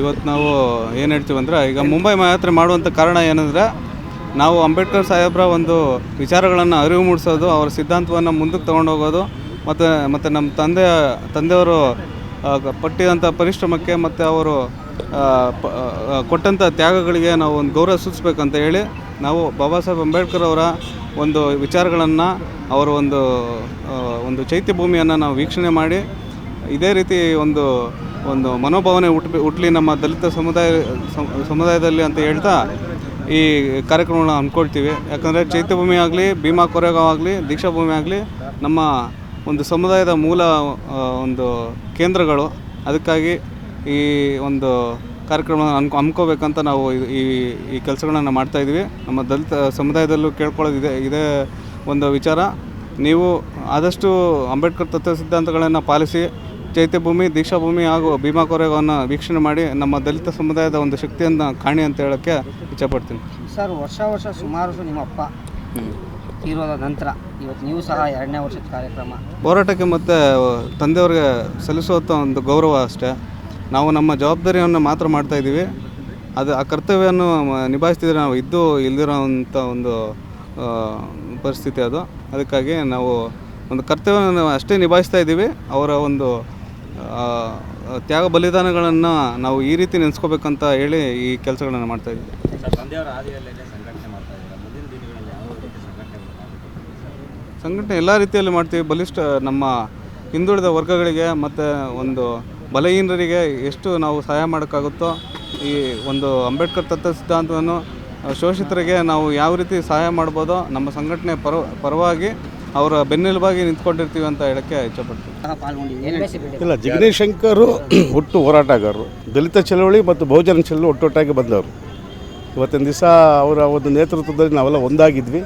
ಇವತ್ತು ನಾವು ಏನು ಹೇಳ್ತೀವಿ ಅಂದರೆ, ಈಗ ಮುಂಬೈ ಯಾತ್ರೆ ಮಾಡುವಂಥ ಕಾರಣ ಏನಂದರೆ, ನಾವು ಅಂಬೇಡ್ಕರ್ ಸಾಹೇಬ್ರ ಒಂದು ವಿಚಾರಗಳನ್ನು ಅರಿವು ಮೂಡಿಸೋದು, ಅವರ ಸಿದ್ಧಾಂತವನ್ನು ಮುಂದಕ್ಕೆ ತೊಗೊಂಡು ಹೋಗೋದು, ಮತ್ತು ಮತ್ತು ನಮ್ಮ ತಂದೆ ತಂದೆಯವರು ಪಟ್ಟಿದಂಥ ಪರಿಶ್ರಮಕ್ಕೆ ಮತ್ತು ಅವರು ಕೊಟ್ಟಂಥ ತ್ಯಾಗಗಳಿಗೆ ನಾವು ಒಂದು ಗೌರವ ಸೂಚಿಸ್ಬೇಕಂತ ಹೇಳಿ, ನಾವು ಬಾಬಾ ಸಾಹೇಬ್ ಅಂಬೇಡ್ಕರ್ ಅವರ ಒಂದು ವಿಚಾರಗಳನ್ನು, ಅವರ ಒಂದು ಒಂದು ಚೈತ್ಯ ಭೂಮಿಯನ್ನು ನಾವು ವೀಕ್ಷಣೆ ಮಾಡಿ, ಇದೇ ರೀತಿ ಒಂದು ಒಂದು ಮನೋಭಾವನೆ ಹುಟ್ಟ ಹುಟ್ಲಿ ನಮ್ಮ ದಲಿತ ಸಮುದಾಯ ಸಮುದಾಯದಲ್ಲಿ ಅಂತ ಹೇಳ್ತಾ ಈ ಕಾರ್ಯಕ್ರಮಗಳನ್ನ ಅಂದ್ಕೊಳ್ತೀವಿ. ಯಾಕಂದರೆ ಚೈತ್ಯಭೂಮಿ ಆಗಲಿ, ಭೀಮಾ ಕೊರೆಗಾಂವ್ ಆಗಲಿ, ದೀಕ್ಷಾಭೂಮಿ ಆಗಲಿ ನಮ್ಮ ಒಂದು ಸಮುದಾಯದ ಮೂಲ ಒಂದು ಕೇಂದ್ರಗಳು. ಅದಕ್ಕಾಗಿ ಈ ಒಂದು ಕಾರ್ಯಕ್ರಮ ಅನ್ಕೊ ಅಮ್ಕೋಬೇಕಂತ ನಾವು ಈ- ಈ ಕೆಲಸಗಳನ್ನು ಕೆಲಸಗಳನ್ನ ಇದ್ದೀವಿ. ನಮ್ಮ ದಲಿತ ಸಮುದಾಯದಲ್ಲೂ ಕೇಳ್ಕೊಳ್ಳೋದಿದೆ ಇದೇ ಒಂದು ವಿಚಾರ. ನೀವು ಆದಷ್ಟು ಅಂಬೇಡ್ಕರ್ ತತ್ವ ಸಿದ್ಧಾಂತಗಳನ್ನು ಪಾಲಿಸಿ ಚೈತ್ಯಭೂಮಿ ದೀಕ್ಷಾಭೂಮಿ ಹಾಗೂ ಭೀಮಾ ಕೊರೆಗವನ್ನು ವೀಕ್ಷಣೆ ಮಾಡಿ ನಮ್ಮ ದಲಿತ ಸಮುದಾಯದ ಒಂದು ಶಕ್ತಿಯನ್ನು ಕಾಣಿ ಅಂತ ಹೇಳೋಕ್ಕೆ ಇಚ್ಛಪಡ್ತೀನಿ. ಸರ್ ವರ್ಷ ವರ್ಷ ಸುಮಾರು ನಿಮ್ಮಪ್ಪ ತೀರೋದ ನಂತರ ಇವತ್ತು ನೀವು ಸಹ ಎರಡನೇ ವರ್ಷದ ಕಾರ್ಯಕ್ರಮ. ಹೋರಾಟಕ್ಕೆ ಮತ್ತು ತಂದೆಯವ್ರಿಗೆ ಸಲ್ಲಿಸುವಂಥ ಒಂದು ಗೌರವ ಅಷ್ಟೇ. ನಾವು ನಮ್ಮ ಜವಾಬ್ದಾರಿಯನ್ನು ಮಾತ್ರ ಮಾಡ್ತಾ ಇದ್ದೀವಿ. ಅದು ಆ ಕರ್ತವ್ಯವನ್ನು ನಿಭಾಯಿಸ್ತಿದ್ರೆ ನಾವು ಇದ್ದು ಇಲ್ದಿರೋಂಥ ಒಂದು ಪರಿಸ್ಥಿತಿ ಅದು. ಅದಕ್ಕಾಗಿ ನಾವು ಒಂದು ಕರ್ತವ್ಯವನ್ನು ಅಷ್ಟೇ ನಿಭಾಯಿಸ್ತಾ ಇದ್ದೀವಿ. ಅವರ ಒಂದು ತ್ಯಾಗ ಬಲಿದಾನಗಳನ್ನು ನಾವು ಈ ರೀತಿ ನೆನೆಸ್ಕೋಬೇಕಂತ ಹೇಳಿ ಈ ಕೆಲಸಗಳನ್ನು ಮಾಡ್ತಾ ಇದ್ದೀವಿ ಸಂಘಟನೆ ಎಲ್ಲ ರೀತಿಯಲ್ಲಿ ಮಾಡ್ತೀವಿ. ಬಲಿಷ್ಠ ನಮ್ಮ ಹಿಂದುಳಿದ ವರ್ಗಗಳಿಗೆ ಮತ್ತು ಒಂದು ಬಲಹೀನರಿಗೆ ಎಷ್ಟು ನಾವು ಸಹಾಯ ಮಾಡೋಕ್ಕಾಗುತ್ತೋ ಈ ಒಂದು ಅಂಬೇಡ್ಕರ್ ತತ್ವ ಸಿದ್ಧಾಂತವನ್ನು ಶೋಷಿತರಿಗೆ ನಾವು ಯಾವ ರೀತಿ ಸಹಾಯ ಮಾಡ್ಬೋದೋ ನಮ್ಮ ಸಂಘಟನೆ ಪರ ಪರವಾಗಿ ಅವರ ಬೆನ್ನೆಲುಬಾಗಿ ನಿಂತ್ಕೊಂಡಿರ್ತೀವಿ ಅಂತ ಹೇಳಕ್ಕೆ ಇಚ್ಛಪಡ್ತೀವಿ? ಇಲ್ಲ ಜಗದೀಶ್ ಶಂಕರ್ ಹುಟ್ಟು ಹೋರಾಟಗಾರರು. ದಲಿತ ಚಳವಳಿ ಮತ್ತು ಬಹುಜನ ಚಳವಳಿ ಒಟ್ಟೊಟ್ಟಾಗಿ ಬಂದವರು. ಇವತ್ತಿನ ದಿವಸ ಅವರ ಒಂದು ನೇತೃತ್ವದಲ್ಲಿ ನಾವೆಲ್ಲ ಒಂದಾಗಿದ್ವಿ.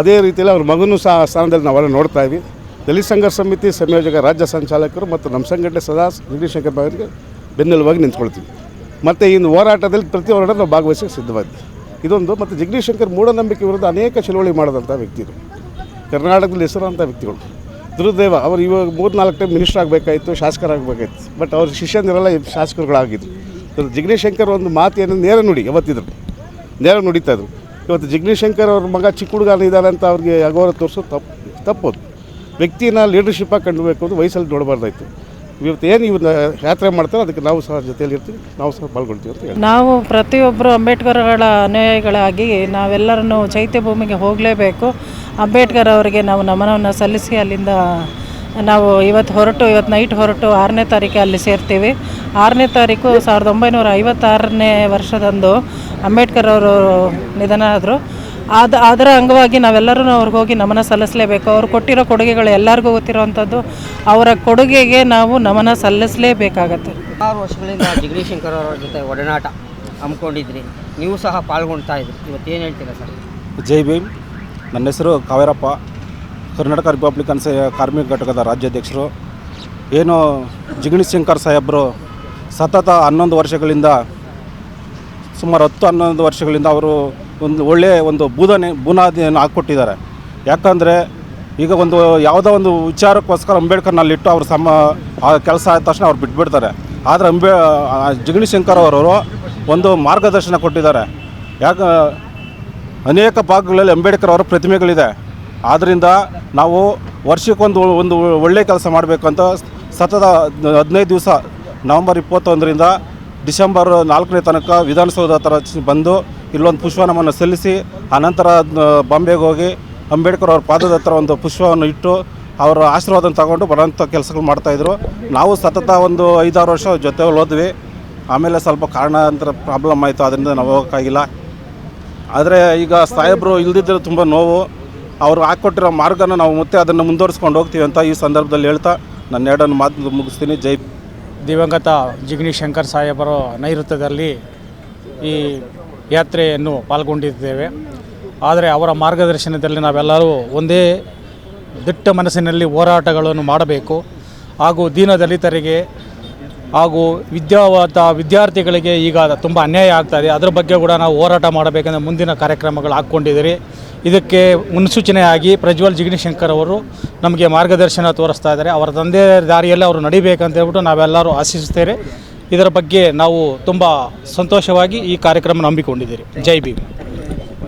ಅದೇ ರೀತಿಯಲ್ಲಿ ಅವ್ರ ಮಗನೂ ಸಹ ಆ ಸ್ಥಾನದಲ್ಲಿ ನಾವೆಲ್ಲ ನೋಡ್ತಾ ಇದ್ವಿ. ದಲಿತ ಸಂಘರ್ಷ ಸಮಿತಿ ಸಂಯೋಜಕ ರಾಜ್ಯ ಸಂಚಾಲಕರು ಮತ್ತು ನಮ್ಮ ಸಂಘಟನೆ ಸದಾ ಜಗದೀಶ್ ಶಂಕರ್ ಅವರಿಗೆ ಬೆನ್ನೆಲುಬಾಗಿ ನಿಂತ್ಕೊಳ್ತೀವಿ. ಮತ್ತು ಇನ್ನು ಹೋರಾಟದಲ್ಲಿ ಪ್ರತಿ ಹೋರಾಟ ನಾವು ಭಾಗವಹಿಸಕ್ಕೆ ಸಿದ್ಧವಾಗಿದೆ ಇದೊಂದು ಮತ್ತು ಜಗದೀಶ್ ಶಂಕರ್ ಮೂಢನಂಬಿಕೆ ವಿರುದ್ಧ ಅನೇಕ ಚಳವಳಿ ಮಾಡಿದಂಥ ವ್ಯಕ್ತಿಗಳು ಕರ್ನಾಟಕದಲ್ಲಿ ಹೆಸರಾಂಥ ವ್ಯಕ್ತಿಗಳು. ದುರುದೇವ, ಅವರು ಇವಾಗ ಮೂರು ನಾಲ್ಕು ಟೈಮ್ ಮಿನಿಸ್ಟರ್ ಆಗಬೇಕಾಯಿತು. ಶಾಸಕರಾಗಬೇಕಾಯ್ತು ಬಟ್ ಅವ್ರ ಶಿಷ್ಯಂದಿರೆಲ್ಲ ಈ ಶಾಸಕರುಗಳಾಗಿದ್ರು. ಜಿಗ್ನೇಶ್ ಶಂಕರ್ ಒಂದು ಮಾತು ಏನು, ನೇರ ನುಡಿ, ಯಾವತ್ತಿದ್ರು. ನೇರ ನುಡಿತಾ ಇದ್ರು. ಇವತ್ತು ಜಿಗ್ನೇಶ್ ಶಂಕರ್ ಅವ್ರ ಮಗ ಚಿಕ್ಕ ಹುಡುಗನ ಇದ್ದಾನೆ ಅಂತ ಅವ್ರಿಗೆ ಅಗೌರವ ತೋರಿಸೋದು ತಪ್ಪು ತಪ್ಪೋದು ವ್ಯಕ್ತಿನ ಲೀಡರ್ಶಿಪ್ಪಾಗಿ ಕಂಡುಬೇಕು ಅಂತ ವಯಸ್ಸಲ್ಲಿ ನೋಡಬಾರ್ದಾಯ್ತು. ಇವತ್ತು ಏನು ಇವ್ರನ್ನ ಯಾತ್ರೆ ಮಾಡ್ತಾರೆ ಅದಕ್ಕೆ ನಾವು ಸಹ ಜೊತೆಯಲ್ಲಿ ಇರ್ತೀವಿ. ನಾವು ಸಹ ಪಾಲ್ಗೊಳ್ತೀವಿ ಅಂತ ಹೇಳಿ ನಾವು ಪ್ರತಿಯೊಬ್ಬರು ಅಂಬೇಡ್ಕರ್ಗಳ ಅನುಯಾಯಿಗಳಾಗಿ ನಾವೆಲ್ಲರನ್ನು ಚೈತ್ಯ ಭೂಮಿಗೆ ಹೋಗಲೇಬೇಕು. ಅಂಬೇಡ್ಕರ್ ಅವರಿಗೆ ನಾವು ನಮನವನ್ನು ಸಲ್ಲಿಸಿ ಅಲ್ಲಿಂದ ನಾವು ಇವತ್ತು ಹೊರಟು, ಇವತ್ತು ನೈಟ್ ಹೊರಟು ಆರನೇ ತಾರೀಕು ಅಲ್ಲಿ ಸೇರ್ತೀವಿ. ಆರನೇ ತಾರೀಕು ಸಾವಿರದ ಒಂಬೈನೂರ ಐವತ್ತಾರನೇ ವರ್ಷದಂದು ಅಂಬೇಡ್ಕರ್ ಅವರು ನಿಧನ ಆದರು ಅದು ಅದರ ಅಂಗವಾಗಿ ನಾವೆಲ್ಲರೂ ಅವ್ರಿಗೆ ಹೋಗಿ ನಮನ ಸಲ್ಲಿಸಲೇಬೇಕು. ಅವ್ರು ಕೊಟ್ಟಿರೋ ಕೊಡುಗೆಗಳು ಎಲ್ಲರಿಗೂ ಗೊತ್ತಿರೋವಂಥದ್ದು. ಅವರ ಕೊಡುಗೆಗೆ ನಾವು ನಮನ ಸಲ್ಲಿಸಲೇಬೇಕಾಗತ್ತೆ. ಆರು ವರ್ಷಗಳಿಂದ ಜಗದೀಶ್ ಶಂಕರ್ ಅವರ ಜೊತೆ ಒಡನಾಟ ಹಮ್ಮಿಕೊಂಡಿದ್ರಿ. ನೀವು ಸಹ ಪಾಲ್ಗೊಳ್ತಾ ಇದ್ರಿ. ಇವತ್ತು ಏನು ಹೇಳ್ತೀರಾ ಸರ್? ಜೈ ಭೀಮ್. ನನ್ನ ಹೆಸರು ಕಾವೇರಪ್ಪ. ಕರ್ನಾಟಕ ರಿಪಬ್ಲಿಕನ್ ಸ ಕಾರ್ಮಿಕ ಘಟಕದ ರಾಜ್ಯಾಧ್ಯಕ್ಷರು. ಏನು ಜಿಗಣಿ ಶಂಕರ್ ಸಾಹೇಬರು ಸತತ ಹನ್ನೊಂದು ವರ್ಷಗಳಿಂದ ಸುಮಾರು ಹತ್ತು ಹನ್ನೊಂದು ವರ್ಷಗಳಿಂದ ಅವರು ಒಂದು ಒಳ್ಳೆಯ ಒಂದು ಬೂದನೆ ಬುನಾದಿಯನ್ನು ಹಾಕ್ಕೊಟ್ಟಿದ್ದಾರೆ. ಯಾಕಂದರೆ ಈಗ ಒಂದು ಯಾವುದೋ ಒಂದು ವಿಚಾರಕ್ಕೋಸ್ಕರ ಅಂಬೇಡ್ಕರ್ನಲ್ಲಿಟ್ಟು ಅವರು ಸಮ, ಆ ಕೆಲಸ ಆದ ತಕ್ಷಣ ಅವ್ರು ಬಿಟ್ಬಿಡ್ತಾರೆ. ಆದರೆ ಅಂಬೇ ಜಗಣಿ ಅವರವರು ಒಂದು ಮಾರ್ಗದರ್ಶನ ಕೊಟ್ಟಿದ್ದಾರೆ. ಯಾಕ, ಅನೇಕ ಭಾಗಗಳಲ್ಲಿ ಅಂಬೇಡ್ಕರ್ ಅವರ ಪ್ರತಿಮೆಗಳಿದೆ. ಆದ್ದರಿಂದ ನಾವು ವರ್ಷಕ್ಕೊಂದು ಒಂದು ಒಳ್ಳೆಯ ಕೆಲಸ ಮಾಡಬೇಕು ಅಂತ ಸತತ ಹದಿನೈದು ದಿವಸ ನವಂಬರ್ ಇಪ್ಪತ್ತೊಂದರಿಂದ ಡಿಸೆಂಬರ್ ನಾಲ್ಕನೇ ತನಕ ವಿಧಾನಸೌಧ ಹತ್ರ ಬಂದು ಇಲ್ಲೊಂದು ಪುಷ್ಪನಮನ ಸಲ್ಲಿಸಿ ಆನಂತರ ಬಾಂಬೆಗೆ ಹೋಗಿ ಅಂಬೇಡ್ಕರ್ ಅವ್ರ ಪಾದದ ಹತ್ರ ಒಂದು ಪುಷ್ಪವನ್ನು ಇಟ್ಟು ಅವರ ಆಶೀರ್ವಾದ ತಗೊಂಡು ಬರೋಂಥ ಕೆಲಸಗಳು ಮಾಡ್ತಾಯಿದ್ರು ನಾವು ಸತತ ಒಂದು ಐದಾರು ವರ್ಷ ಜೊತೆ ಹೋದ್ವಿ. ಆಮೇಲೆ ಸ್ವಲ್ಪ ಕಾರಣಾಂತರ ಪ್ರಾಬ್ಲಮ್ ಆಯಿತು, ಅದರಿಂದ ನಾವು ಹೋಗೋಕ್ಕಾಗಿಲ್ಲ. ಆದರೆ ಈಗ ಸಾಹೇಬರು ಇಲ್ದಿದ್ದರೆ ತುಂಬ ನೋವು. ಅವರು ಹಾಕ್ಕೊಟ್ಟಿರೋ ಮಾರ್ಗನ ನಾವು ಮತ್ತೆ ಅದನ್ನು ಮುಂದುವರಿಸ್ಕೊಂಡು ಹೋಗ್ತೀವಿ ಅಂತ ಈ ಸಂದರ್ಭದಲ್ಲಿ ಹೇಳ್ತಾ ನನ್ನ ಎರಡನ್ನು ಮಾತು ಮುಗಿಸ್ತೀನಿ. ಜೈ ದಿವಂಗತ ಜಿಗ್ನಿ ಶಂಕರ್ ಸಾಹೇಬರು ನೈಋತ್ಯದಲ್ಲಿ ಈ ಯಾತ್ರೆಯನ್ನು ಪಾಲ್ಗೊಂಡಿದ್ದೇವೆ. ಆದರೆ ಅವರ ಮಾರ್ಗದರ್ಶನದಲ್ಲಿ ನಾವೆಲ್ಲರೂ ಒಂದೇ ದಿಟ್ಟ ಮನಸ್ಸಿನಲ್ಲಿ ಹೋರಾಟಗಳನ್ನು ಮಾಡಬೇಕು. ಹಾಗೂ ದೀನ ದಲಿತರಿಗೆ ಹಾಗೂ ವಿದ್ಯಾವಂತ ವಿದ್ಯಾರ್ಥಿಗಳಿಗೆ ಈಗ ತುಂಬ ಅನ್ಯಾಯ ಆಗ್ತಾಯಿದೆ ಅದರ ಬಗ್ಗೆ ಕೂಡ ನಾವು ಹೋರಾಟ ಮಾಡಬೇಕೆಂದು ಮುಂದಿನ ಕಾರ್ಯಕ್ರಮಗಳು ಹಾಕ್ಕೊಂಡಿದ್ದೀರಿ. ಇದಕ್ಕೆ ಮುನ್ಸೂಚನೆಯಾಗಿ ಪ್ರಜ್ವಲ್ ಜಿಗ್ನಿಶಂಕರ್ ಅವರು ನಮಗೆ ಮಾರ್ಗದರ್ಶನ ತೋರಿಸ್ತಾ ಇದ್ದಾರೆ. ಅವರ ತಂದೆ ದಾರಿಯಲ್ಲಿ ಅವರು ನಡಿಬೇಕಂತ ಹೇಳ್ಬಿಟ್ಟು ನಾವೆಲ್ಲರೂ ಆಶಿಸುತ್ತೇವೆ. ಇದರ ಬಗ್ಗೆ ನಾವು ತುಂಬ ಸಂತೋಷವಾಗಿ ಈ ಕಾರ್ಯಕ್ರಮ ನಂಬಿಕೊಂಡಿದ್ದೀರಿ ಜೈ ಭೀಮ್.